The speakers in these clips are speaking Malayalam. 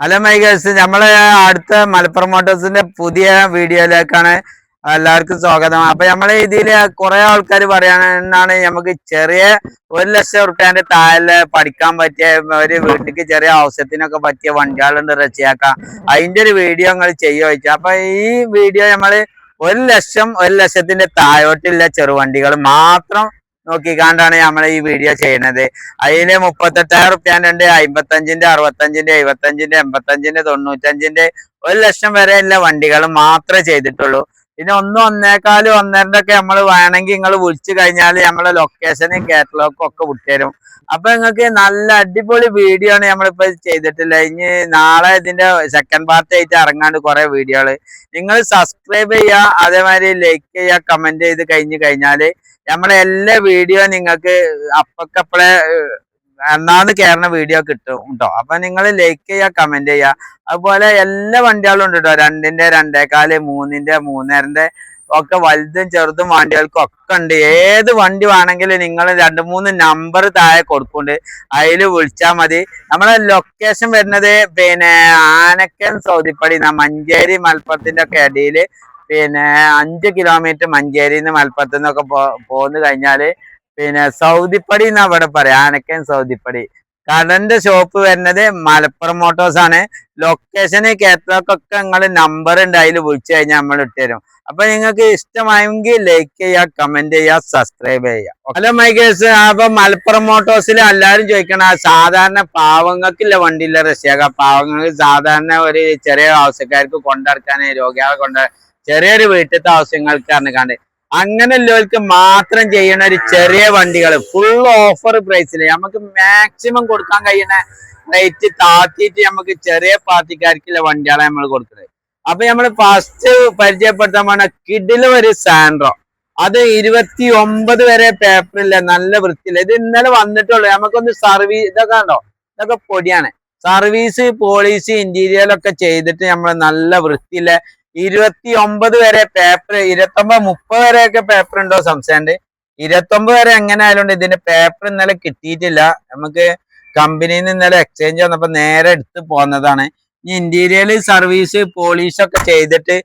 ഹലോ മൈഗേഴ്സ് നമ്മളെ അടുത്ത മലപ്പുറം മോട്ടോഴ്സിന്റെ പുതിയ വീഡിയോയിലേക്കാണ് എല്ലാവർക്കും സ്വാഗതം. അപ്പൊ നമ്മളെ ഇതിൽ കുറെ ആൾക്കാർ പറയാനാണ് നമുക്ക് ചെറിയ ഒരു ലക്ഷം റുപ്യാന്റെ താഴെ പഠിക്കാൻ പറ്റിയ ഒരു വീട്ടിക്ക് ചെറിയ ആവശ്യത്തിനൊക്കെ പറ്റിയ വണ്ടികളുണ്ട് റച്ചയാക്കാം അതിന്റെ ഒരു വീഡിയോ നിങ്ങൾ ചെയ്യുക വെച്ചാൽ അപ്പൊ ഈ വീഡിയോ നമ്മൾ ഒരു ലക്ഷം ഒരു ലക്ഷത്തിന്റെ താഴോട്ടുള്ള ചെറുവണ്ടികൾ മാത്രം നോക്കിക്കാണ്ടാണ് നമ്മൾ ഈ വീഡിയോ ചെയ്യുന്നത് അതിൽ മുപ്പത്തെട്ടായിരം റുപ്യാന്റെ ഉണ്ട് അമ്പത്തഞ്ചിന്റെ അറുപത്തഞ്ചിന്റെ എഴുപത്തഞ്ചിന്റെ എൺപത്തഞ്ചിന്റെ തൊണ്ണൂറ്റഞ്ചിന്റെ ഒരു ലക്ഷം വരെയുള്ള വണ്ടികൾ മാത്രമേ ചെയ്തിട്ടുള്ളൂ. പിന്നെ ഒന്നും ഒന്നേക്കാലും ഒന്നരന്റെ ഒക്കെ നമ്മൾ വേണമെങ്കിൽ നിങ്ങൾ വിളിച്ചു കഴിഞ്ഞാൽ നമ്മളെ ലൊക്കേഷനും കാറ്റലോഗും ഒക്കെ വിട്ടുതരും. അപ്പൊ നിങ്ങൾക്ക് നല്ല അടിപൊളി വീഡിയോ ആണ് നമ്മളിപ്പോ ചെയ്തിട്ടില്ല ഇനി നാളെ ഇതിന്റെ സെക്കൻഡ് പാർട്ട് ആയിട്ട് ഇറങ്ങാണ്ട് കുറെ വീഡിയോകൾ നിങ്ങൾ സബ്സ്ക്രൈബ് ചെയ്യുക അതേമാതിരി ലൈക്ക് ചെയ്യുക കമന്റ് ചെയ്ത് കഴിഞ്ഞ് കഴിഞ്ഞാൽ നമ്മളെ എല്ലാ വീഡിയോ നിങ്ങൾക്ക് അപ്പക്കപ്പളെ എന്നാന്ന് കയറുന്ന വീഡിയോ കിട്ടും കേട്ടോ അപ്പൊ നിങ്ങൾ ലൈക്ക് ചെയ്യുക കമന്റ് ചെയ്യുക അതുപോലെ എല്ലാ വണ്ടികളും ഉണ്ട് കേട്ടോ രണ്ടിന്റെ രണ്ടേക്കാൽ മൂന്നിന്റെ മൂന്നരന്റെ ഒക്കെ വലുതും ചെറുതും വണ്ടികൾക്കും ഒക്കെ ഉണ്ട്. ഏത് വണ്ടി വേണമെങ്കിലും നിങ്ങൾ രണ്ട് മൂന്ന് നമ്പർ താഴെ കൊടുക്കുന്നുണ്ട്. അതിൽ വിളിച്ചാൽ മതി. നമ്മളെ ലൊക്കേഷൻ വരുന്നത് പിന്നെ ആനക്കൻ സൗദിപ്പടി മഞ്ചേരി മലപ്പുറത്തിന്റെ ഒക്കെ ഇടയിൽ പിന്നെ അഞ്ച് കിലോമീറ്റർ മഞ്ചേരിന്ന് മലപ്പുറത്ത് നിന്നൊക്കെ പോ പോന്നു കഴിഞ്ഞാൽ പിന്നെ സൗദിപ്പടി എന്നാ ഇവിടെ പറയാം. ആനക്കൻ സൗദിപ്പടി. കടന്റെ ഷോപ്പ് വരുന്നത് മലപ്പുറം മോട്ടോഴ്സ് ആണ്. ലൊക്കേഷൻ കേട്ടോക്കൊക്കെ നിങ്ങൾ നമ്പർ ഉണ്ട്. അതിൽ വിളിച്ചു കഴിഞ്ഞാൽ നമ്മൾ ഇട്ടുതരും അപ്പൊ നിങ്ങൾക്ക് ഇഷ്ടമായെങ്കിൽ ലൈക്ക് ചെയ്യുക കമന്റ് ചെയ്യുക സബ്സ്ക്രൈബ് ചെയ്യുക. ഹലോ മൈക്കേഴ്സ് അപ്പൊ മലപ്പുറം മോട്ടോഴ്സിൽ എല്ലാവരും ചോദിക്കണ സാധാരണ പാവങ്ങൾക്കില്ല വണ്ടിയില്ല റഷ്യാക പാവങ്ങൾക്ക് സാധാരണ ഒരു ചെറിയ ആവശ്യക്കാർക്ക് കൊണ്ടിറക്കാൻ രോഗികളെ കൊണ്ട് ചെറിയൊരു വീട്ടിലത്തെ ആവശ്യങ്ങൾക്ക് കണ്ട്. അങ്ങനെ ഉള്ളവർക്ക് മാത്രം ചെയ്യണ ഒരു ചെറിയ വണ്ടികൾ ഫുൾ ഓഫർ പ്രൈസിൽ നമുക്ക് മാക്സിമം കൊടുക്കാൻ കഴിയുന്ന റേറ്റ് താത്തിയിട്ട് നമുക്ക് ചെറിയ പാർട്ടിക്കാർക്കുള്ള വണ്ടികളെ നമ്മൾ കൊടുക്കുന്നത് അപ്പൊ നമ്മൾ ഫസ്റ്റ് പരിചയപ്പെടുത്താൻ പോണ കിഡിൽ ഒരു സാൻഡ്രോ. അത് ഇരുപത്തി ഒമ്പത് വരെ പേപ്പറില്ല നല്ല വൃത്തിയില്ല ഇത് ഇന്നലെ വന്നിട്ടുള്ളൂ. നമുക്കൊന്ന് സർവീസ് ഇതൊക്കെ ഉണ്ടോ ഇതൊക്കെ പൊടിയാണ്. സർവീസ് പോളിസി ഇന്റീരിയലൊക്കെ ചെയ്തിട്ട് നമ്മൾ നല്ല വൃത്തിയില്ല ഇരുപത്തി ഒമ്പത് വരെ പേപ്പർ ഇരുപത്തൊമ്പത് മുപ്പത് വരെയൊക്കെ പേപ്പർ ഉണ്ടോ സംശയമുണ്ട് ഇരുപത്തൊമ്പത് വരെ എങ്ങനെ ആയതുകൊണ്ട് ഇതിന്റെ പേപ്പർ ഇന്നലെ കിട്ടിയിട്ടില്ല. നമുക്ക് കമ്പനിയിൽ നിന്ന് ഇന്നലെ എക്സ്ചേഞ്ച് വന്നപ്പോൾ നേരെ എടുത്ത് പോന്നതാണ്. ഈ ഇന്റീരിയൽ സർവീസ് പോളിഷ് ഒക്കെ ചെയ്തിട്ട്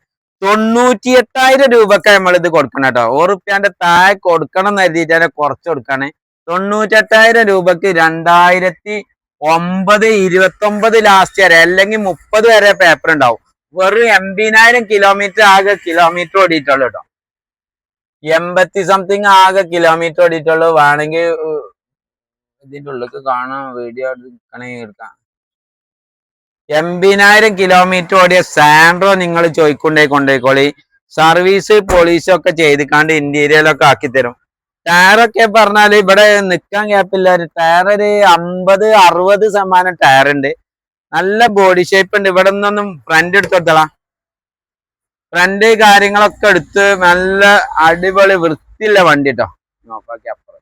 തൊണ്ണൂറ്റി എട്ടായിരം രൂപക്ക് നമ്മൾ ഇത് കൊടുക്കണം കേട്ടോ. ഓറുപ്യാന്റെ താഴെ കൊടുക്കണം എന്ന് കരുതിയിട്ടാണ് കുറച്ച് കൊടുക്കാണ്. തൊണ്ണൂറ്റെട്ടായിരം രൂപക്ക് രണ്ടായിരത്തി ഒമ്പത് ഇരുപത്തി ഒമ്പത് ലാസ്റ്റ് വരെ അല്ലെങ്കിൽ മുപ്പത് വരെ പേപ്പർ ഉണ്ടാവും. വെറും എൺപതിനായിരം കിലോമീറ്റർ ആകെ കിലോമീറ്റർ ഓടിയിട്ടുള്ളൂ കേട്ടോ എൺപത്തി സംതിങ് ആകെ കിലോമീറ്റർ ഓടിയിട്ടുള്ളൂ. വേണമെങ്കിൽ ഇതിന്റെ ഉള്ളിലേക്ക് കാണാം വീഡിയോ എടുക്കണമെങ്കിൽ എടുക്കാം. എൺപതിനായിരം കിലോമീറ്റർ ഓടിയ സാൻഡ്രോ നിങ്ങൾ ചോദിക്കൊണ്ടേ കൊണ്ടേക്കോളി. സർവീസ് പോളീസും ഒക്കെ ചെയ്തിക്കാണ്ട് ഇന്റീരിയലൊക്കെ ആക്കി തരും. ടയറൊക്കെ പറഞ്ഞാൽ ഇവിടെ നിക്കാൻ ഗ്യാപ്പില്ല ടയർ ഒരു അമ്പത് അറുപത് ശതമാനം ടയർ ഉണ്ട് നല്ല ബോഡി ഷേപ്പ് ഉണ്ട്. ഇവിടെ നിന്നൊന്നും ഫ്രണ്ട് എടുത്തോളാം ഫ്രണ്ട് കാര്യങ്ങളൊക്കെ എടുത്ത് നല്ല അടിപൊളി വൃത്തിയുള്ള വണ്ടി കേട്ടോ നോക്കാക്കി അപ്പുറം.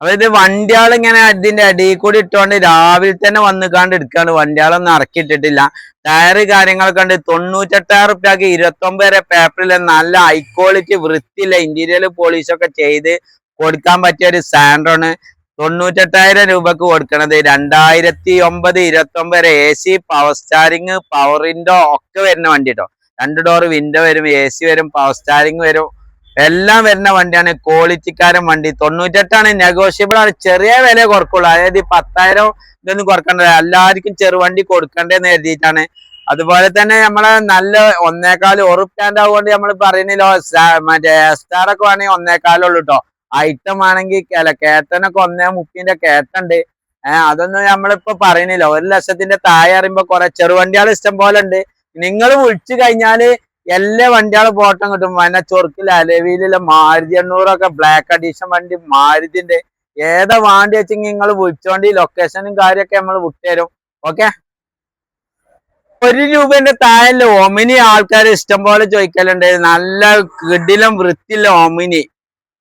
അപ്പൊ ഇത് വണ്ടിയാൾ ഇങ്ങനെ ഇതിന്റെ അടിയിൽ കൂടി ഇട്ടുകൊണ്ട് രാവിലെ തന്നെ വന്നിക്കാണ്ട് എടുക്കാണ്ട് വണ്ടിയാളൊന്നും ഇറക്കിയിട്ടിട്ടില്ല. ടയറ് കാര്യങ്ങളൊക്കെ ഉണ്ട്. തൊണ്ണൂറ്റെട്ടായിരം റുപ്യക്ക് ഇരുപത്തി ഒമ്പത് വരെ പേപ്പറിൽ നല്ല ഹൈ ക്വാളിറ്റി വൃത്തിയില്ല ഇന്റീരിയൽ പോളിഷ് ഒക്കെ ചെയ്ത് കൊടുക്കാൻ പറ്റിയ ഒരു സാൻഡ്രോണ് തൊണ്ണൂറ്റെട്ടായിരം രൂപക്ക് കൊടുക്കണത് രണ്ടായിരത്തി ഒമ്പത് ഇരുപത്തി ഒമ്പത് A C power steering power window ഒക്കെ വരുന്ന വണ്ടി കേട്ടോ രണ്ട് ഡോർ വിൻഡോ വരും എ സി വരും പവർ സ്റ്റാരിങ് വരും. എല്ലാം വരുന്ന വണ്ടിയാണ് ക്വാളിറ്റിക്കാരൻ വണ്ടി. തൊണ്ണൂറ്റെട്ടാണ് നെഗോഷ്യബിൾ ആണ്. ചെറിയ വില കുറക്കുള്ളൂ. അതായത് പത്തായിരം ഇതൊന്നും കുറക്കണ്ട. എല്ലാവർക്കും ചെറുവണ്ടി കൊടുക്കണ്ടേന്ന് കരുതിയിട്ടാണ്. അതുപോലെ തന്നെ നമ്മളെ നല്ല ഒന്നേക്കാൽ ഉറുപ്പ്യാന്റെ ആവുകൊണ്ട് നമ്മൾ പറയുന്നില്ലോ മറ്റേ സ്റ്റാർ ഒക്കെ വേണമെങ്കിൽ ഒന്നേക്കാലുള്ളൂ കേട്ടോ ഐറ്റം ആണെങ്കിൽ അല്ല കേട്ടനൊക്കെ ഒന്നേ മുപ്പിന്റെ കേട്ടുണ്ട് ഏഹ് അതൊന്നും നമ്മളിപ്പോ പറയണില്ല. ഒരു ലക്ഷത്തിന്റെ താഴെ അറിയുമ്പോ കുറെ ചെറുവണ്ടികൾ ഇഷ്ടം പോലെ ഉണ്ട്. നിങ്ങൾ വിളിച്ചു കഴിഞ്ഞാൽ എല്ലാ വണ്ടികളും പോട്ടം കിട്ടും. പിന്നെ ചൊറുക്കിൽ അലവിയിലുള്ള മാരുതി എണ്ണൂറൊക്കെ ബ്ലാക്ക് അഡീഷൻ വണ്ടി മാരുതിന്റെ ഏതാ വണ്ടി വെച്ചെങ്കിൽ നിങ്ങൾ വിളിച്ചോണ്ട് ഈ ലൊക്കേഷനും കാര്യമൊക്കെ നമ്മൾ വിട്ടുതരും ഓക്കെ ഒരു രൂപന്റെ താഴെ ഒമിനി ആൾക്കാർ ഇഷ്ടം പോലെ ചോദിക്കലുണ്ട്. നല്ല കിടിലും വൃത്തിയുള്ള ഒമിനി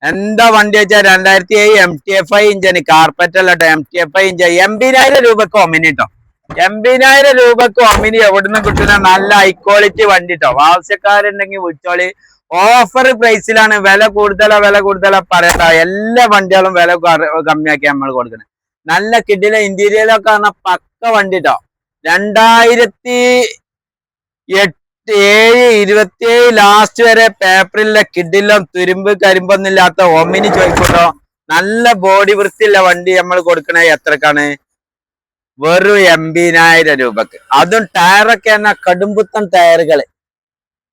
എന്താ വണ്ടി വെച്ചാൽ രണ്ടായിരത്തി ഏഴ് എം ടി എഫ് ഐ ഇഞ്ചിന് കാർപ്പറ്റ് അല്ല M T F I engine എൺപതിനായിരം രൂപക്ക് ഒമിനി കേട്ടോ എൺപതിനായിരം രൂപക്ക് ഒമിനി എവിടുന്ന് കിട്ടുന്ന നല്ല ഹൈ ക്വാളിറ്റി വണ്ടി കേട്ടോ ആവശ്യക്കാരുണ്ടെങ്കിൽ വിളിച്ചോളി. ഓഫർ പ്രൈസിലാണ് വില കൂടുതലാ വില കൂടുതലാ പറയണ്ട. എല്ലാ വണ്ടികളും വില കമ്മിയാക്കി നമ്മൾ കൊടുക്കുന്നത് നല്ല കിഡിലെ ഇന്റീരിയലൊക്കെ പറഞ്ഞ പക്ക വണ്ടി കേട്ടോ രണ്ടായിരത്തി എട്ട് ഏഴ് ഇരുപത്തിയേഴ് ലാസ്റ്റ് വരെ പേപ്പറിലെ കിഡിലും തുരുമ്പ് കരിമ്പൊന്നില്ലാത്ത ഒമിനി ചോദിച്ചോ നല്ല ബോഡി വൃത്തിയുള്ള വണ്ടി നമ്മൾ കൊടുക്കണേ എത്രക്കാണ്? വെറും എൺപതിനായിരം രൂപക്ക്. അതും ടയറൊക്കെ എന്നാ കടുംപുത്തൻ ടയറുകൾ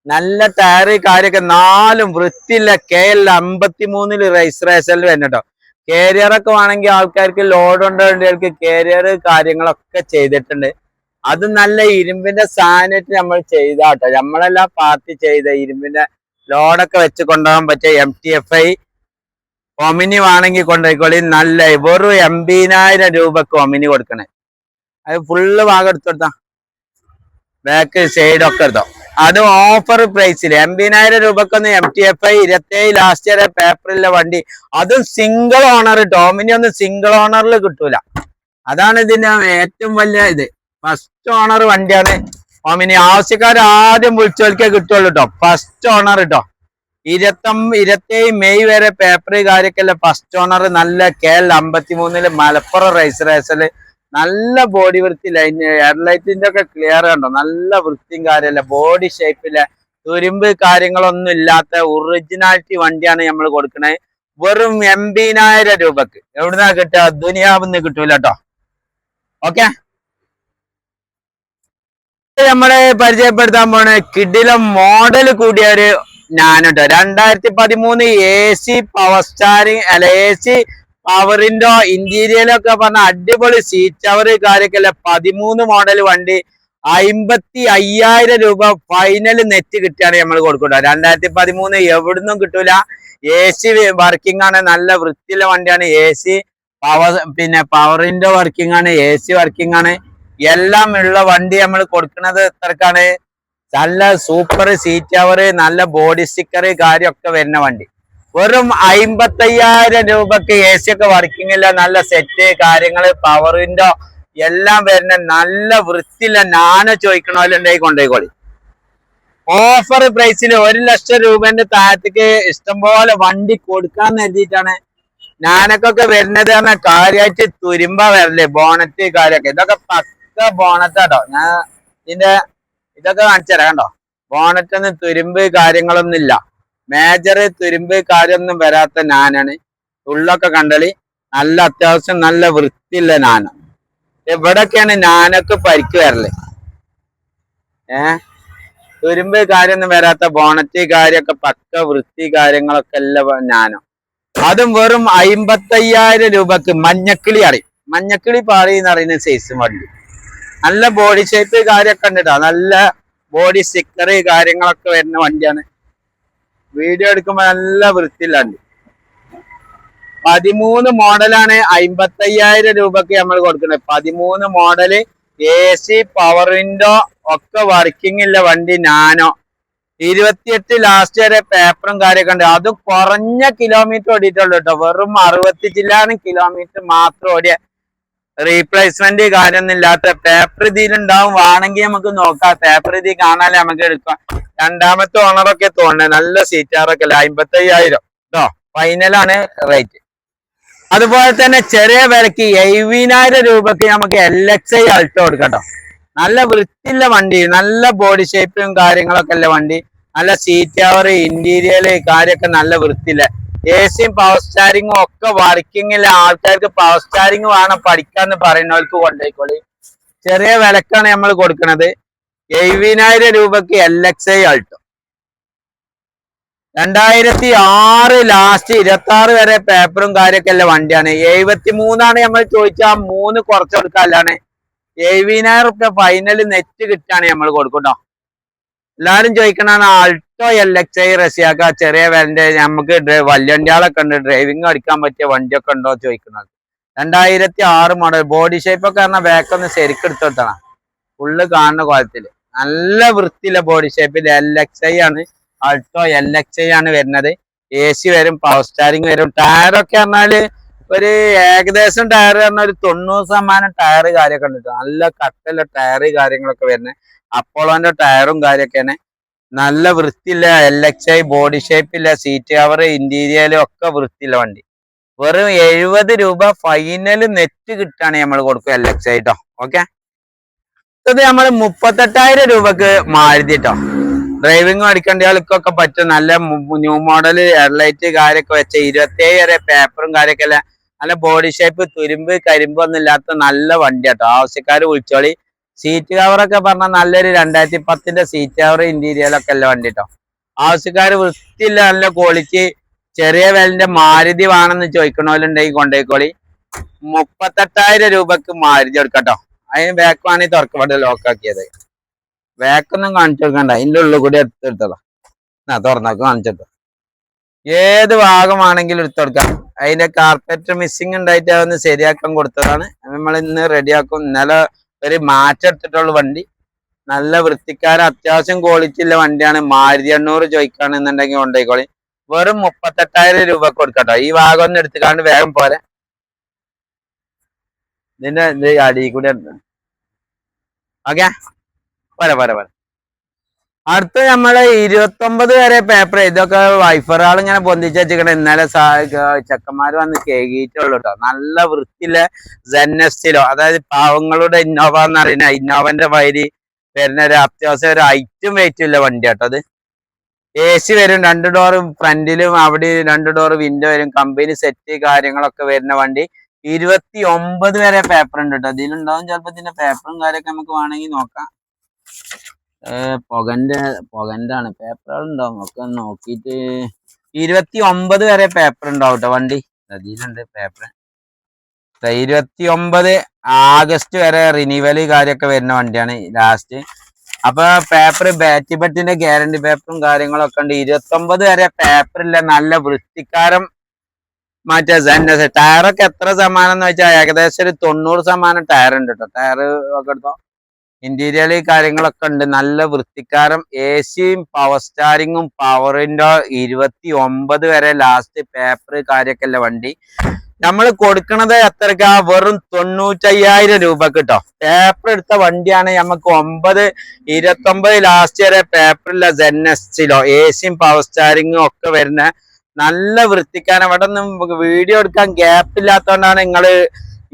നല്ല ടയർ കാര്യമൊക്കെ നാലും വൃത്തിയില്ല കെ എൽ അമ്പത്തി മൂന്നിൽ റൈസ് വരുന്നുണ്ടോ കാരിയറൊക്കെ വേണമെങ്കിൽ ആൾക്കാർക്ക് ലോഡ് ഉണ്ടവർക്ക് കേരിയർ കാര്യങ്ങളൊക്കെ ചെയ്തിട്ടുണ്ട്. അത് നല്ല ഇരുമ്പിന്റെ സാനിറ്റ് നമ്മൾ ചെയ്താട്ടോ. നമ്മളെല്ലാം പാർട്ടി ചെയ്ത ഇരുമ്പിന്റെ ലോഡൊക്കെ വെച്ച് കൊണ്ടുപോകാൻ പറ്റിയ M T F I Omni വേണമെങ്കിൽ കൊണ്ടുപോയിക്കോളി. നല്ല വെറും എൺപതിനായിരം രൂപക്ക് ഒമിനി കൊടുക്കണേ. അത് ഫുള്ള് ഭാഗം എടുത്തെടുത്താ. ബാക്ക് സൈഡ് ഒക്കെ എടുത്തോ. അത് ഓഫർ പ്രൈസിൽ എൺപതിനായിരം രൂപക്കൊന്ന് എം ടി എഫ് ഐ ഇരുപത്തേഴ് ലാസ്റ്റ് ഇയർ പേപ്പറിലെ വണ്ടി. അതും സിംഗിൾ ഓണർ ഡോമിനി ഒന്നും സിംഗിൾ ഓണറിൽ കിട്ടൂല. അതാണ് ഇതിന്റെ ഏറ്റവും വലിയ ഇത്. ഫസ്റ്റ് ഓണർ വണ്ടിയാണ്. ഓമിനി ആവശ്യക്കാർ ആദ്യം വിളിച്ചോൽക്കേ കിട്ടുള്ളൂ കേട്ടോ ഫസ്റ്റ് ഓണർ കേട്ടോ ഇരുപത്തൊമ്പ ഇരുപത്തേഴ് മെയ് വരെ പേപ്പർ കാര്യമൊക്കെ ഫസ്റ്റ് ഓണർ നല്ല കെ എൽ അമ്പത്തി മൂന്നിൽ മലപ്പുറം റൈസ് റേസൽ നല്ല ബോഡി വൃത്തി ലൈൻ എയർലൈറ്റിന്റെ ഒക്കെ ക്ലിയർ കണ്ടോ? നല്ല വൃത്തിയും കാര്യമല്ല. ബോഡി ഷേപ്പിൽ തുരുമ്പ് കാര്യങ്ങളൊന്നും ഇല്ലാത്ത ഒറിജിനാലിറ്റി വണ്ടിയാണ് നമ്മൾ കൊടുക്കണത് വെറും എൺപതിനായിരം രൂപക്ക്. എവിടുന്നാ കിട്ടുക? ദുനിയാവിന്ന് കിട്ടൂല കേട്ടോ ഓക്കെ നമ്മളെ പരിചയപ്പെടുത്താൻ പോണ കിഡിലെ മോഡൽ കൂടിയ ഒരു ഞാനുട്ടോ രണ്ടായിരത്തി പതിമൂന്ന് എ സി പവർ സ്റ്റാറിങ് അല്ല എ സി പവറിന്റെ ഇന്റീരിയലൊക്കെ പറഞ്ഞ അടിപൊളി സീറ്റ് അവർ കാര്യമൊക്കെ പതിമൂന്ന് മോഡൽ വണ്ടി. അമ്പത്തി അയ്യായിരം രൂപ ഫൈനൽ നെറ്റ് കിട്ടിയാണ് നമ്മൾ കൊടുക്കുന്നത്. രണ്ടായിരത്തി പതിമൂന്ന് എവിടുന്നും കിട്ടൂല. എ സി വർക്കിംഗ് ആണ് നല്ല വൃത്തിയുള്ള വണ്ടിയാണ് എ സി പവർ പിന്നെ പവറിന്റെ വർക്കിംഗ് ആണ് എ സി വർക്കിംഗ് ആണ്. എല്ലാം ഉള്ള വണ്ടി നമ്മൾ കൊടുക്കുന്നത് എത്രക്കാണ്? നല്ല സൂപ്പർ സീറ്റ് അവർ നല്ല ബോഡി സ്റ്റിക്കർ കാര്യമൊക്കെ വരുന്ന വണ്ടി. വെറും അയിമ്പത്തയ്യായിരം രൂപക്ക് എ സി ഒക്കെ വർക്കിംഗ് ഇല്ല നല്ല സെറ്റ് കാര്യങ്ങൾ പവറിന്റെ എല്ലാം വരുന്ന നല്ല വൃത്തിയില്ല നാനോ ചോദിക്കണമല്ലുണ്ടായി കൊണ്ടുപോയിക്കോളി ഓഫർ പ്രൈസിൽ ഒരു ലക്ഷം രൂപന്റെ താഴത്തേക്ക് ഇഷ്ടംപോലെ വണ്ടി കൊടുക്കാന്ന് കരുതിയിട്ടാണ് ഞാനൊക്കെ വരുന്നത് പറഞ്ഞാൽ കാര്യമായിട്ട് തുരുമ്പ വരല്ലേ ബോണറ്റ് കാര്യമൊക്കെ ഇതൊക്കെ പക്ക ബോണറ്റാട്ടോ ഞാൻ ഇതിന്റെ ഇതൊക്കെ കാണിച്ചു തരാം കണ്ടോ? ബോണറ്റൊന്നും തുരുമ്പ് കാര്യങ്ങളൊന്നും ഇല്ല. മേജർ തുരുമ്പ് കാര്യമൊന്നും വരാത്ത നാനാണ്. ഉള്ളൊക്കെ കണ്ടളി നല്ല അത്യാവശ്യം നല്ല വൃത്തിയുള്ള നാന. എവിടൊക്കെയാണ് നാനൊക്കെ പരിക്ക് വരൽ? ഏ? തുരുമ്പ് കാര്യമൊന്നും വരാത്ത ബോണറ്റ് കാര്യമൊക്കെ പക്ക വൃത്തി കാര്യങ്ങളൊക്കെ അല്ല ഞാനോ അതും വെറും അയിമ്പത്തയ്യായിരം രൂപക്ക് മഞ്ഞക്കിളി അറിയും. മഞ്ഞക്കിളി പാറി എന്ന് പറയുന്ന സൈസ് വണ്ടി നല്ല ബോഡി ഷേപ്പ് കാര്യമൊക്കെ ഉണ്ട് കേട്ടോ നല്ല ബോഡി സ്റ്റിക്കർ കാര്യങ്ങളൊക്കെ വരുന്ന വണ്ടിയാണ്. വീഡിയോ എടുക്കുമ്പോൾ നല്ല വൃത്തിയില്ലാണ്ട്. പതിമൂന്ന് മോഡലാണ് അമ്പത്തയ്യായിരം രൂപക്ക് നമ്മൾ കൊടുക്കുന്നത്. പതിമൂന്ന് model A C power window ഒക്കെ വർക്കിംഗ് ഇല്ല വണ്ടി നാനോ. ഇരുപത്തിയെട്ട് ലാസ്റ്റ് വരെ പേപ്പറും കാര്യമൊക്കെ ഉണ്ട്. അതും കുറഞ്ഞ കിലോമീറ്റർ ഓടിയിട്ടുള്ളൂ കേട്ടോ വെറും അറുപത്തി ചില്ലാനും കിലോമീറ്റർ മാത്രം ഓടിയ. റീപ്ലേസ്മെന്റ് കാര്യമൊന്നും ഇല്ലാത്ത പേപ്പർ ഇതിലുണ്ടാവും വേണമെങ്കിൽ നമുക്ക് നോക്കാം. പേപ്പർ ഇതിൽ കാണാനേ നമുക്ക് എടുക്കാം. രണ്ടാമത്തെ ഓണറൊക്കെ തോന്നണേ നല്ല സീറ്റാറൊക്കെ അല്ല? അമ്പത്തി അയ്യായിരം കേട്ടോ ഫൈനലാണ് റേറ്റ് അതുപോലെ തന്നെ ചെറിയ വിലക്ക് എഴുപതിനായിരം രൂപക്ക് നമുക്ക് എൽ എക്സ് ഐ അൾട്ടോ കൊടുക്കട്ടോ നല്ല വൃത്തിയുള്ള വണ്ടി നല്ല ബോഡി ഷേപ്പും കാര്യങ്ങളൊക്കെ ഉള്ള വണ്ടി. നല്ല സീറ്റ് അവർ ഇന്റീരിയൽ കാര്യമൊക്കെ നല്ല വൃത്തിയില്ല? എ സിയും പവർ സ്റ്റാരിങ്ങും ഒക്കെ വർക്കിംഗില്ല ആൾക്കാർക്ക് പവർ സ്റ്റാരിങ് വേണം പഠിക്കാന്ന് പറയുന്നവർക്ക് കൊണ്ടുപോയിക്കോളി ചെറിയ വിലക്കാണ് നമ്മൾ കൊടുക്കുന്നത് എഴുപതിനായിരം രൂപക്ക് എൽ എക്സ് ഐ അൾട്ടോ രണ്ടായിരത്തി ആറ് ലാസ്റ്റ് ഇരുപത്തി ആറ് വരെ പേപ്പറും കാര്യമൊക്കെ ഉള്ള വണ്ടിയാണ്. എഴുപത്തി മൂന്നാണ് നമ്മൾ ചോദിച്ചാൽ മൂന്ന് കുറച്ച് കൊടുക്കാല്ലാണ് എഴുപതിനായിരം റുപ്യ ഫൈനൽ നെറ്റ് കിട്ടാണ് നമ്മൾ കൊടുക്കട്ടോ എല്ലാരും ചോദിക്കണാണ് ആൾട്ടോ എൽ എക്സ് ഐ റസിയാക്ക ചെറിയ വിലന്റെ നമുക്ക് വലിയ വണ്ടികളൊക്കെ ഉണ്ട് ഡ്രൈവിംഗ് അടിക്കാൻ പറ്റിയ വണ്ടിയൊക്കെ ഉണ്ടോ ചോദിക്കുന്നത് രണ്ടായിരത്തി ആറ് മോഡൽ ബോഡി ഷേപ്പ് ഒക്കെ പറഞ്ഞാൽ ബാക്ക് ഒന്ന് ശരിക്കും എടുത്തോട്ടണം ഫുള്ള് കാണുന്ന കോലത്തിൽ നല്ല വൃത്തിയില്ല ബോഡി ഷേപ്പിൽ എൽ എക്സ് ഐ ആണ് ആൾട്ടോ എൽ എക്സ് ഐ ആണ് വരുന്നത്. എ സി വരും പവർ സ്റ്റാരിങ് വരും. ടയറൊക്കെ പറഞ്ഞാൽ ഒരു ഏകദേശം ടയർ പറഞ്ഞ ഒരു തൊണ്ണൂറ് ശതമാനം ടയർ കാര്യമൊക്കെ ഉണ്ട് നല്ല കട്ടല ടയർ കാര്യങ്ങളൊക്കെ വരുന്നത്. അപ്പോളോന്റെ ടയറും കാര്യമൊക്കെയാണ് നല്ല വൃത്തിയില്ല എൽ എക്സ് ഐ ബോഡി ഷേപ്പില്ല സീറ്റ് കവർ ഇന്റീരിയലും ഒക്കെ വൃത്തിയില്ല വണ്ടി. വെറും എഴുപത് രൂപ ഫൈനൽ നെറ്റ് കിട്ടാണ് നമ്മൾ കൊടുക്കുക എൽ എക്സ് ഐ ട്ടോ ഓക്കെ ഇത് നമ്മൾ മുപ്പത്തെട്ടായിരം രൂപക്ക് മാരുതി ഡ്രൈവിംഗ് അടിക്കേണ്ട ആൾക്കൊക്കെ പറ്റും. നല്ല ന്യൂ മോഡൽ ഹെഡ്ലൈറ്റ് കാര്യമൊക്കെ വെച്ച ഇരുപത്തേഴ് വരെ പേപ്പറും കാര്യമൊക്കെ അല്ല. നല്ല ബോഡി ഷേപ്പ് തുരുമ്പ് കരിമ്പ് ഒന്നും ഇല്ലാത്ത നല്ല വണ്ടിയാട്ടോ. ആവശ്യക്കാർ വിളിച്ചോളി. സീറ്റ് കവറൊക്കെ പറഞ്ഞ നല്ലൊരു രണ്ടായിരത്തി പത്തിന്റെ സീറ്റ് കവർ ഇന്റീരിയലൊക്കെ അല്ല വണ്ടി കേട്ടോ ആവശ്യക്കാർ വൃത്തിയില്ല നല്ല ക്വാളിറ്റി ചെറിയ വിലന്റെ മാരുതി വേണമെന്ന് ചോദിക്കണോലുണ്ടെങ്കിൽ കൊണ്ടുപോയിക്കോളി മുപ്പത്തെട്ടായിരം രൂപക്ക് മാരുതി എടുക്കട്ടോ അതിന് ബാക്ക് വേണമെങ്കിൽ തുറക്കപ്പെട്ട് ലോക്കാക്കിയത് ബാക്കൊന്നും കാണിച്ചു കൊടുക്കണ്ട. അതിന്റെ ഉള്ളിൽ കൂടി എടുത്തെടുത്തോളാം ആ തുറന്നൊക്കെ കാണിച്ചിട്ടോ ഏത് ഭാഗമാണെങ്കിലും എടുത്തെടുക്കാം അതിന്റെ കാർപ്പറ്റ് മിസ്സിങ് ഉണ്ടായിട്ട് അതൊന്ന് ശരിയാക്കാൻ കൊടുത്തതാണ്. നമ്മൾ ഇന്ന് റെഡിയാക്കും ഇന്നലെ ഒരു മാറ്റം എടുത്തിട്ടുള്ള വണ്ടി. നല്ല വൃത്തിക്കാര അത്യാവശ്യം ക്വാളിറ്റി ഉള്ള വണ്ടിയാണ്. മാരുതി എണ്ണൂറ് ചോദിക്കുകയാണെന്നുണ്ടെങ്കിൽ കൊണ്ടുപോയിക്കോളി വെറും മുപ്പത്തെട്ടായിരം രൂപ കൊടുക്കട്ടോ. ഈ ഭാഗം ഒന്ന് എടുത്തുകാണ്ട് വേഗം പോരെ. ഇത് അടിയിൽ കൂടി ഓക്കെ? പോരെ പോരെ പോരെ. അടുത്ത നമ്മളെ ഇരുപത്തൊമ്പത് വരെ പേപ്പർ ഇതൊക്കെ വൈഫറുകൾ ഇങ്ങനെ പൊന്തിച്ച് വെച്ചിക്കണ ഇന്നലെ ചെക്കന്മാർ വന്ന് കേകിയിട്ടുള്ളൂ കേട്ടോ നല്ല വൃത്തിയിലെ ജെന്നസ്റ്റിലോ അതായത് പാവങ്ങളുടെ ഇന്നോവ എന്ന് പറയുന്ന ഇന്നോവന്റെ വൈരി വരുന്ന ഒരു അത്യാവശ്യം ഒരു ഐറ്റം വെയിറ്റും ഇല്ല വണ്ടി കേട്ടോ അത്. എ സി വരും രണ്ട് ഡോർ ഫ്രണ്ടിലും അവിടെ രണ്ട് ഡോർ വിൻഡോ വരും. കമ്പനി സെറ്റ് കാര്യങ്ങളൊക്കെ വരുന്ന വണ്ടി. ഇരുപത്തി ഒമ്പത് വരെ പേപ്പർ ഉണ്ട് കേട്ടോ ഇതിലുണ്ടാവും ചിലപ്പോ ഇതിന്റെ പേപ്പറും കാര്യമൊക്കെ നമുക്ക് വേണമെങ്കിൽ നോക്കാം. പുകന്റെ പുകന്റെ ആണ് പേപ്പറുകൾ ഉണ്ടാവും ഒക്കെ നോക്കിയിട്ട് ഇരുപത്തി ഒമ്പത് വരെ പേപ്പർ ഉണ്ടാവും വണ്ടി. നദിയിലുണ്ട് പേപ്പർ ഇരുപത്തി ഒമ്പത് ആഗസ്റ്റ് വരെ റിന്യൂവൽ കാര്യമൊക്കെ വരുന്ന വണ്ടിയാണ് ലാസ്റ്റ് അപ്പൊ പേപ്പർ ബാറ്റി ബട്ടിന്റെ ഗ്യാരണ്ടി പേപ്പറും കാര്യങ്ങളൊക്കെ ഉണ്ട്. ഇരുപത്തി ഒമ്പത് വരെ പേപ്പറില്ല നല്ല വൃത്തിക്കാരം മറ്റേ ടയറൊക്കെ എത്ര ശതമാനം എന്ന് വെച്ചാൽ ഏകദേശം ഒരു തൊണ്ണൂറ് ശതമാനം ടയർ ഉണ്ട് കേട്ടോ ടയർ ഒക്കെ എടുത്തോ? ഇന്റീരിയർ കാര്യങ്ങളൊക്കെ ഉണ്ട്. നല്ല വൃത്തിക്കാരം എ സിയും പവർ സ്റ്റാരിങ്ങും പവറിന്റെ ഇരുപത്തി ഒമ്പത് വരെ ലാസ്റ്റ് പേപ്പർ കാര്യമൊക്കെ വണ്ടി. നമ്മൾ കൊടുക്കണത് എത്രക്കാ? വെറും തൊണ്ണൂറ്റയ്യായിരം രൂപ കിട്ടോ പേപ്പർ എടുത്ത വണ്ടിയാണ് നമുക്ക് ഒമ്പത് ഇരുപത്തൊമ്പത് ലാസ്റ്റ് വരെ പേപ്പറില്ല ജെന്നസ്റ്റിലോ എ സിയും പവർ സ്റ്റാരിങ്ങും ഒക്കെ വരുന്ന നല്ല വൃത്തിക്കാരം. അവിടെ ഒന്നും വീഡിയോ എടുക്കാൻ ഗ്യാപ്പ് ഇല്ലാത്തതുകൊണ്ടാണ് നിങ്ങൾ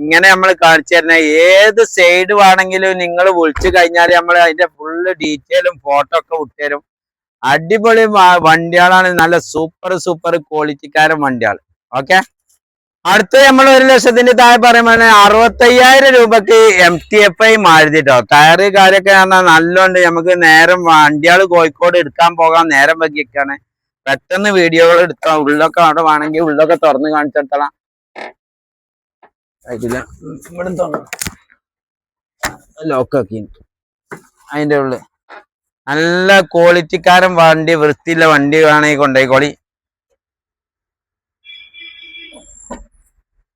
ഇങ്ങനെ നമ്മൾ കാണിച്ചു തരുന്ന. ഏത് സൈഡ് വേണമെങ്കിലും നിങ്ങൾ വിളിച്ചു കഴിഞ്ഞാൽ നമ്മൾ അതിന്റെ ഫുള്ള് ഡീറ്റെയിലും ഫോട്ടോ ഒക്കെ വിട്ടുതരും. അടിപൊളി വണ്ടികളാണ്. നല്ല സൂപ്പർ സൂപ്പർ ക്വാളിറ്റിക്കാരൻ വണ്ടികൾ. ഓക്കെ അടുത്ത നമ്മൾ ഒരു ലക്ഷത്തിന്റെ താഴെ പറയുമ്പോൾ അറുപത്തയ്യായിരം രൂപക്ക് എം ടി എഫ് ഐ മാരുതിട്ടോ. ടയറ് കാര്യമൊക്കെ പറഞ്ഞാൽ നല്ലോണ്ട് നമുക്ക് നേരം വണ്ടികൾ കോഴിക്കോട് എടുക്കാൻ പോകാൻ നേരം വൈകിയൊക്കെയാണ്. പെട്ടെന്ന് വീഡിയോകൾ എടുക്കാം ഉള്ളൊക്കെ അവിടെ വേണമെങ്കിൽ ഉള്ളൊക്കെ തുറന്ന് കാണിച്ചെടുത്തളാം ഇതില്ല ഇവിടെ ലോക്ക് ലോക്കാക്കി അതിന്റെ ഉള്ളിൽ നല്ല ക്വാളിറ്റിക്കാരൻ വണ്ടി വൃത്തിയുള്ള വണ്ടി വേണമെങ്കിൽ കൊണ്ടുപോയിക്കോളി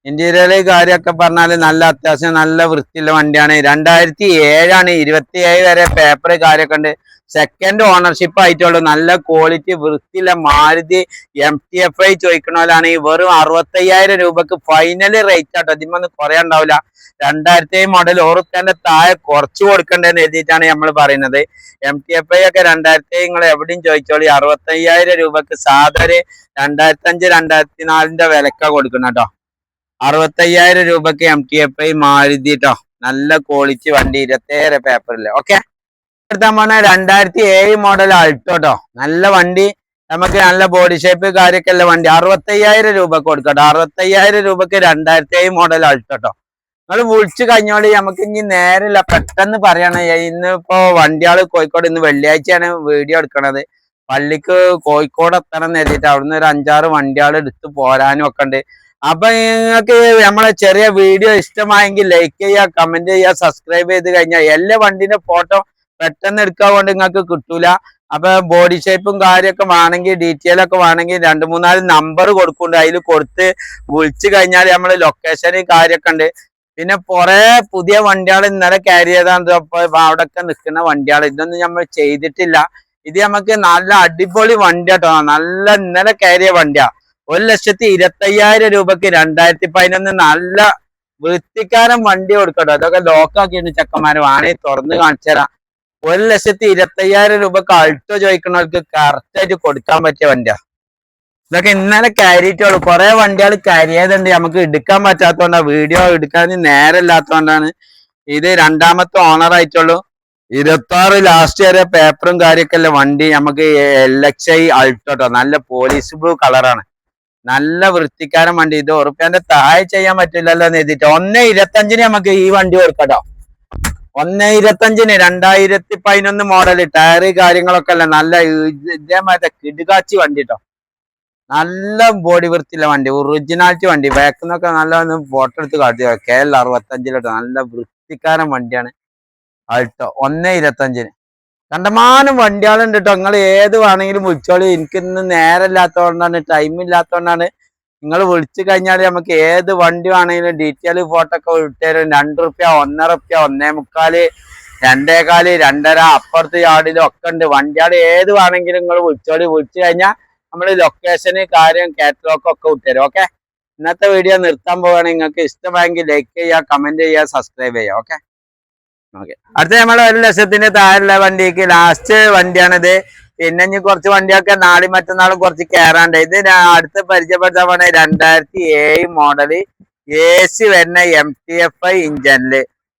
ഇന്ത്യയിലെ കാര്യമൊക്കെ പറഞ്ഞാൽ നല്ല അത്യാവശ്യം നല്ല വൃത്തിയുള്ള വണ്ടിയാണ്. രണ്ടായിരത്തി ഏഴാണ്. ഇരുപത്തി ഏഴ് വരെ പേപ്പർ കാര്യമൊക്കെ ഉണ്ട്. സെക്കൻഡ് ഓണർഷിപ്പ് ആയിട്ടുള്ളൂ. നല്ല ക്വാളിറ്റി വൃത്തിയില്ല Maruti M T F I ചോദിക്കണോലാണ്. ഈ വെറും അറുപത്തയ്യായിരം രൂപക്ക് ഫൈനൽ റേറ്റ് ആട്ടോ. ഇതിമൊന്നും കുറേ ഉണ്ടാവില്ല. രണ്ടായിരത്തി മോഡൽ ഓറുക്കാന്റെ താഴെ കുറച്ച് കൊടുക്കണ്ടെന്ന് എഴുതിയിട്ടാണ് നമ്മൾ പറയുന്നത്. എം ടി എഫ് ഐ ഒക്കെ രണ്ടായിരത്തി നിങ്ങൾ എവിടെയും ചോദിച്ചോളി. അറുപത്തയ്യായിരം രൂപക്ക് സാധാരണ രണ്ടായിരത്തി അഞ്ച് രണ്ടായിരത്തി നാലിന്റെ വിലക്ക കൊടുക്കണം കേട്ടോ. അറുപത്തയ്യായിരം രൂപക്ക് M T F I Maruti ട്ടോ. നല്ല ക്വാളിറ്റി വണ്ടി ഇരുപത്തേഴ് പേപ്പറിൽ ഓക്കെ എടുത്താൽ പറഞ്ഞാൽ രണ്ടായിരത്തി ഏഴ് മോഡൽ ആൾട്ടോട്ടോ നല്ല വണ്ടി. നമുക്ക് നല്ല ബോഡി ഷേപ്പ് കാര്യമൊക്കെ ഉള്ള വണ്ടി. അറുപത്തയ്യായിരം രൂപ കൊടുക്കട്ടോ. അറുപത്തയ്യായിരം രൂപക്ക് രണ്ടായിരത്തി ഏഴ് മോഡൽ ആൾട്ടോട്ടോ നിങ്ങൾ വിളിച്ചു കഴിഞ്ഞോളി. നമുക്ക് ഇനി നേരില്ല. പെട്ടെന്ന് പറയണ. ഇന്നിപ്പോ വണ്ടിയാൾ കോഴിക്കോട് ഇന്ന് വെള്ളിയാഴ്ചയാണ് വീഡിയോ എടുക്കണത്. പള്ളിക്ക് കോഴിക്കോട് എത്തണം എന്ന് എഴുതിയിട്ട് അവിടുന്ന് ഒരു അഞ്ചാറ് വണ്ടിയാൾ എടുത്ത് പോരാനും ഒക്കെ ഉണ്ട്. അപ്പൊ നിങ്ങൾക്ക് നമ്മളെ ചെറിയ വീഡിയോ ഇഷ്ടമായെങ്കിൽ ലൈക്ക് ചെയ്യുക കമന്റ് ചെയ്യുക സബ്സ്ക്രൈബ് ചെയ്ത് കഴിഞ്ഞാൽ എല്ലാ വണ്ടിന്റെ ഫോട്ടോ പെട്ടെന്ന് എടുക്കാൻ കൊണ്ട് നിങ്ങൾക്ക് കിട്ടൂല. അപ്പൊ ബോഡി ഷേപ്പും കാര്യമൊക്കെ വേണമെങ്കിൽ ഡീറ്റെയിൽ ഒക്കെ വേണമെങ്കിൽ രണ്ട് മൂന്നാൽ നമ്പർ കൊടുക്കുന്നുണ്ട്. അതിൽ കൊടുത്ത് വിളിച്ചു കഴിഞ്ഞാൽ നമ്മൾ ലൊക്കേഷൻ കാര്യമൊക്കെ ഉണ്ട്. പിന്നെ കുറെ പുതിയ വണ്ടികൾ ഇന്നലെ ക്യാരി ചെയ്താണ് അവിടെ ഒക്കെ നിൽക്കുന്ന വണ്ടികൾ ഇതൊന്നും നമ്മൾ ചെയ്തിട്ടില്ല. ഇത് നമുക്ക് നല്ല അടിപൊളി വണ്ടി കേട്ടോ. നല്ല ഇന്നലെ കയറിയ വണ്ടിയാ. ഒരു ലക്ഷത്തി ഇരുപത്തയ്യായിരം രൂപക്ക് രണ്ടായിരത്തി പതിനൊന്ന് നല്ല വൃത്തിക്കാരൻ വണ്ടി കൊടുക്കട്ടോ. അതൊക്കെ ലോക്കാക്കിയിട്ട് ചെക്കന്മാര്. വാണി തുറന്ന് കാണിച്ചു തരാം ഒരു ലക്ഷത്തി ഇരുപത്തയ്യായിരം രൂപക്ക് അൾട്ടോ ചോദിക്കുന്നവർക്ക് കറക്റ്റ് ആയിട്ട് കൊടുക്കാൻ പറ്റിയ വണ്ടിയാ. ഇതൊക്കെ ഇന്നലെ കയറിയിട്ടുള്ളൂ. കുറെ വണ്ടികൾ കയറിയതുണ്ട്. നമുക്ക് എടുക്കാൻ പറ്റാത്തതുകൊണ്ടാണ് വീഡിയോ എടുക്കാൻ നേരമില്ലാത്തതുകൊണ്ടാണ് ഇത് രണ്ടാമത്തെ ഓണർ ആയിട്ടുള്ളൂ. ഇരുപത്തി ആറ് ലാസ്റ്റ് വരെ പേപ്പറും കാര്യമൊക്കെ അല്ലേ വണ്ടി നമുക്ക് എൽ എക്സ് ഐ അൾട്ടോട്ടോ നല്ല പോലീസ് ബ്ലൂ കളറാണ് നല്ല വൃത്തിക്കാരൻ വണ്ടി. ഇത് ഉറുപ്പ്യാന്റെ താഴെ ചെയ്യാൻ പറ്റില്ലല്ലോ എന്ന് എഴുതിയിട്ട്. ഒന്ന് ഇരുപത്തഞ്ചിന് നമുക്ക് ഈ വണ്ടി കൊടുക്കട്ടോ ഒന്ന് ഇരുപത്തഞ്ചിന് രണ്ടായിരത്തി പതിനൊന്ന് മോഡൽ ടയറ് കാര്യങ്ങളൊക്കെ അല്ല? നല്ല ഇത് ഇതേമാതിരി കിടുകാച്ചി വണ്ടി കേട്ടോ നല്ല ബോഡി വൃത്തിയുള്ള വണ്ടി ഒറിജിനാലിറ്റി വണ്ടി. ബാക്കിൽ നിന്നൊക്കെ നല്ല ഒന്ന് ഫോട്ടോ എടുത്ത് കാട്ടി കെ എൽ അറുപത്തഞ്ചിലോട്ടോ നല്ല വൃത്തിക്കാരൻ വണ്ടിയാണ്. ആൾട്ടോ ഒന്ന് ഇരുപത്തഞ്ചിന്. കണ്ടമാനം വണ്ടികളുണ്ട് കേട്ടോ നിങ്ങൾ ഏത് വേണമെങ്കിലും വിളിച്ചോളി. എനിക്കിന്ന് നേരമില്ലാത്തതുകൊണ്ടാണ് ടൈം ഇല്ലാത്തതുകൊണ്ടാണ് നിങ്ങൾ വിളിച്ചു കഴിഞ്ഞാൽ നമുക്ക് ഏത് വണ്ടി വേണമെങ്കിലും ഡീറ്റെയിൽ ഫോട്ടോ ഒക്കെ വിട്ടുതരും രണ്ട് റുപ്യ ഒന്നര റുപ്യ ഒന്നേ മുക്കാൽ രണ്ടേകാൽ രണ്ടര അപ്പുറത്ത് യാർഡിലും ഒക്കെ ഉണ്ട്. വണ്ടിയാട് ഏത് വേണമെങ്കിലും നിങ്ങൾ വിളിച്ചോളി. വിളിച്ചു കഴിഞ്ഞാൽ നമ്മൾ ലൊക്കേഷന് കാര്യം കാറ്റലോഗ് ഒക്കെ വിട്ടുതരും ഓക്കെ ഇന്നത്തെ വീഡിയോ നിർത്താൻ പോവുകയാണെങ്കിൽ നിങ്ങൾക്ക് ഇഷ്ടമായെങ്കിൽ ലൈക്ക് ചെയ്യുക കമന്റ് ചെയ്യുക സബ്സ്ക്രൈബ് ചെയ്യുക. ഓക്കെ ഓക്കെ അടുത്ത നമ്മൾ ഒരു ലക്ഷത്തിന്റെ താഴെയുള്ള വണ്ടിക്ക് ലാസ്റ്റ് വണ്ടിയാണിത്. പിന്നെ ഇനി കുറച്ച് വണ്ടിയൊക്കെ നാളെ മറ്റന്നാളും കുറച്ച് കയറാണ്ട് ഇത് അടുത്ത് പരിചയപ്പെടുത്താൻ പോണേ രണ്ടായിരത്തി ഏഴ് മോഡൽ എ സി വരുന്ന എം ടി എഫ് ഐ ഇഞ്ചനിൽ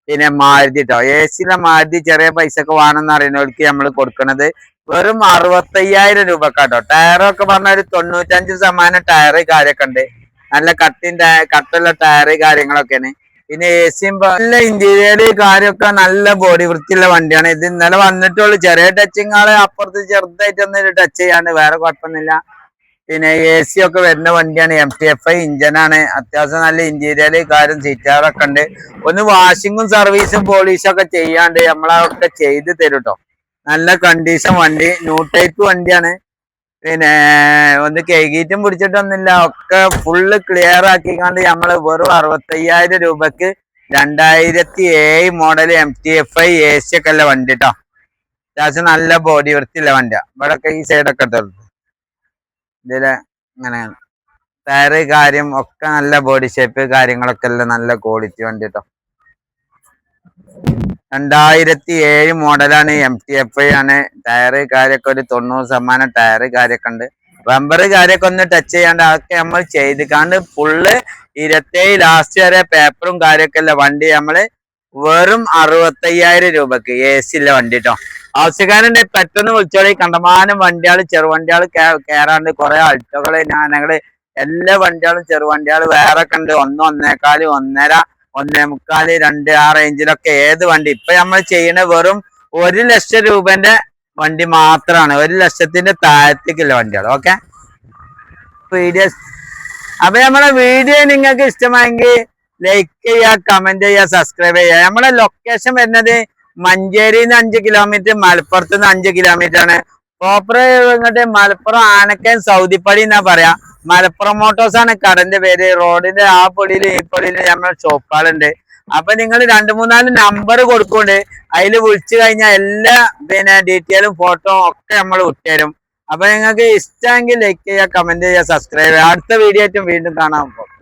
പിന്നെ മാരുതി കേട്ടോ എ സിയിലെ മാരുതി ചെറിയ പൈസ ഒക്കെ വേണമെന്ന് അറിയുന്നവർക്ക് നമ്മൾ കൊടുക്കണത് വെറും അറുപത്തയ്യായിരം രൂപ കേട്ടോ ടയറൊക്കെ പറഞ്ഞാൽ ഒരു തൊണ്ണൂറ്റഞ്ച് ശതമാനം ടയറ് കാര്യമൊക്കെ ഉണ്ട്. നല്ല കട്ടിന്റെ കട്ടുള്ള ടയറ് കാര്യങ്ങളൊക്കെയാണ്. പിന്നെ എ സിയും നല്ല ഇന്റീരിയർ കാര്യമൊക്കെ നല്ല ബോഡി വൃത്തിയുള്ള വണ്ടിയാണ്. ഇത് ഇന്നലെ വന്നിട്ടുള്ളൂ. ചെറിയ ടച്ചിങ് ആൾ അപ്പുറത്ത് ചെറുതായിട്ടൊന്നും ടച്ച് ചെയ്യാണ്ട് വേറെ കുഴപ്പമൊന്നുമില്ല. പിന്നെ എ സി ഒക്കെ വരുന്ന വണ്ടിയാണ് എം ടി എഫ് ഐ ഇഞ്ചനാണ് അത്യാവശ്യം നല്ല ഇന്റീരിയർ കാര്യം സീറ്റാറൊക്കെ ഉണ്ട്. ഒന്ന് വാഷിങ്ങും സർവീസും പോളീഷും ഒക്കെ ചെയ്യാണ്ട് നമ്മളൊക്കെ ചെയ്ത് തരും നല്ല കണ്ടീഷൻ വണ്ടി ന്യൂ ടൈപ്പ് വണ്ടിയാണ്. പിന്നെ ഒന്ന് കഴുകിയിട്ടും പിടിച്ചിട്ടൊന്നുമില്ല. ഒക്കെ ഫുള്ള് ക്ലിയർ ആക്കിക്കാണ്ട് നമ്മൾ വെറും അറുപത്തയ്യായിരം രൂപക്ക് രണ്ടായിരത്തി ഏഴ് model M T F I A C ഒക്കെ അല്ല വണ്ടി കേട്ടോ അത്യാവശ്യം നല്ല ബോഡി വൃത്തിയുള്ള വണ്ടിയാ. ഇവിടെയൊക്കെ ഈ സൈഡൊക്കെ എടുത്തോളൂ ഇതിൽ ഇങ്ങനെയാണ് ടയറ് കാര്യം ഒക്കെ നല്ല ബോഡി ഷേപ്പ് കാര്യങ്ങളൊക്കെ നല്ല ക്വാളിറ്റി വണ്ടി കേട്ടോ രണ്ടായിരത്തി ഏഴ് മോഡലാണ് എം ടി എഫ് ഐ ആണ്. ടയറ് കാര്യമൊക്കെ ഒരു തൊണ്ണൂറ് ശതമാനം ടയറ് കാര്യമൊക്കെ ഉണ്ട്. റബ്ബർ കാര്യമൊക്കെ ഒന്ന് ടച്ച് ചെയ്യാണ്ട് അതൊക്കെ നമ്മൾ ചെയ്തിക്കാണ്ട് ഫുള്ള് ഇരുപത്തേഴ് ലാസ്റ്റ് വരെ പേപ്പറും കാര്യമൊക്കെ ഉള്ള വണ്ടി നമ്മൾ വെറും അറുപത്തയ്യായിരം രൂപക്ക് എ സി ഉള്ള വണ്ടി കേട്ടോ ആവശ്യക്കാരുണ്ട് പെട്ടെന്ന് വിളിച്ചോളി. കണ്ടമാനം വണ്ടികൾ ചെറുവണ്ടികൾ കയറാണ്ട് കുറെ അൾട്ടോകൾ ഞാനങ്ങൾ എല്ലാ വണ്ടികളും ചെറുവണ്ടികൾ വേറെ ഒക്കെ ഉണ്ട്. ഒന്ന് ഒന്നേക്കാൽ ഒന്നര ഒന്നേ മുക്കാൽ രണ്ട് ആ റേഞ്ചിലൊക്കെ ഏത് വണ്ടി? ഇപ്പൊ നമ്മൾ ചെയ്യണ വെറും ഒരു ലക്ഷം രൂപന്റെ വണ്ടി മാത്രമാണ് ഒരു ലക്ഷത്തിന്റെ താഴത്തേക്കുള്ള വണ്ടികൾ ഓക്കെ വീഡിയോ അപ്പൊ നമ്മളെ വീഡിയോ നിങ്ങൾക്ക് ഇഷ്ടമായെങ്കിൽ ലൈക്ക് ചെയ്യുക കമന്റ് ചെയ്യുക സബ്സ്ക്രൈബ് ചെയ്യുക. നമ്മളെ ലൊക്കേഷൻ വരുന്നത് മഞ്ചേരി നിന്ന് അഞ്ച് കിലോമീറ്റർ മലപ്പുറത്ത് നിന്ന് അഞ്ച് കിലോമീറ്റർ ആണ്. പ്രോപ്പർ ഇങ്ങോട്ട് മലപ്പുറം ആനക്കയം സൗദിപ്പടി എന്നാ പറയാ. മലപ്പുറം മോട്ടോഴ്സ് ആണ്. കടന്റെ പേര്. റോഡിന്റെ ആ പൊടിയിൽ ഈ പൊടിയിൽ നമ്മുടെ ഷോപ്പുകളുണ്ട്. അപ്പൊ നിങ്ങൾ രണ്ട് മൂന്നാൽ നമ്പർ കൊടുക്കൊണ്ട് അതിൽ വിളിച്ചു കഴിഞ്ഞാൽ എല്ലാ പിന്നെ ഡീറ്റെയിലും ഫോട്ടോ ഒക്കെ നമ്മൾ വിട്ടുതരും. അപ്പൊ നിങ്ങൾക്ക് ഇഷ്ടമെങ്കിൽ ലൈക്ക് ചെയ്യുക കമന്റ് ചെയ്യുക സബ്സ്ക്രൈബ് ചെയ്യുക. അടുത്ത വീഡിയോ ആയിട്ടും വീണ്ടും കാണാൻ പോകും